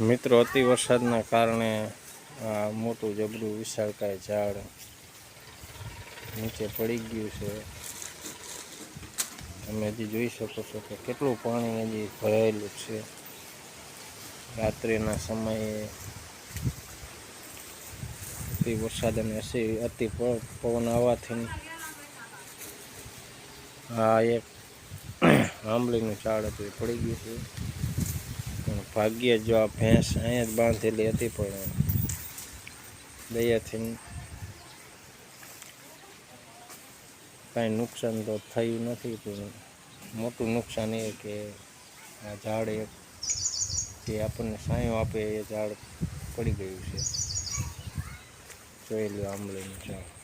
મિત્રો, અતિ વરસાદના કારણે આ મોટું જબરું વિશાળકાય ઝાડ નીચે પડી ગયું છે. તમે હજી જોઈ શકો છો કે કેટલું પાણી હજી ભરાયેલું છે. રાત્રિના સમયે અતિ વરસાદ અને અતિ અતિ પવન આવવાથી આ એક આંબલીનું ઝાડ હતું, એ પડી ગયું છે. ભાગ્યે જો આ ભેંસ અહીંયા જ બાંધેલી હતી પણ દયાથી કાંઈ નુકસાન તો થયું નથી, પણ મોટું નુકસાન એ કે આ ઝાડ એક જે આપણને છાંયો આપે એ ઝાડ પડી ગયું છે. જોઈ લો આંબલીનું ઝાડ.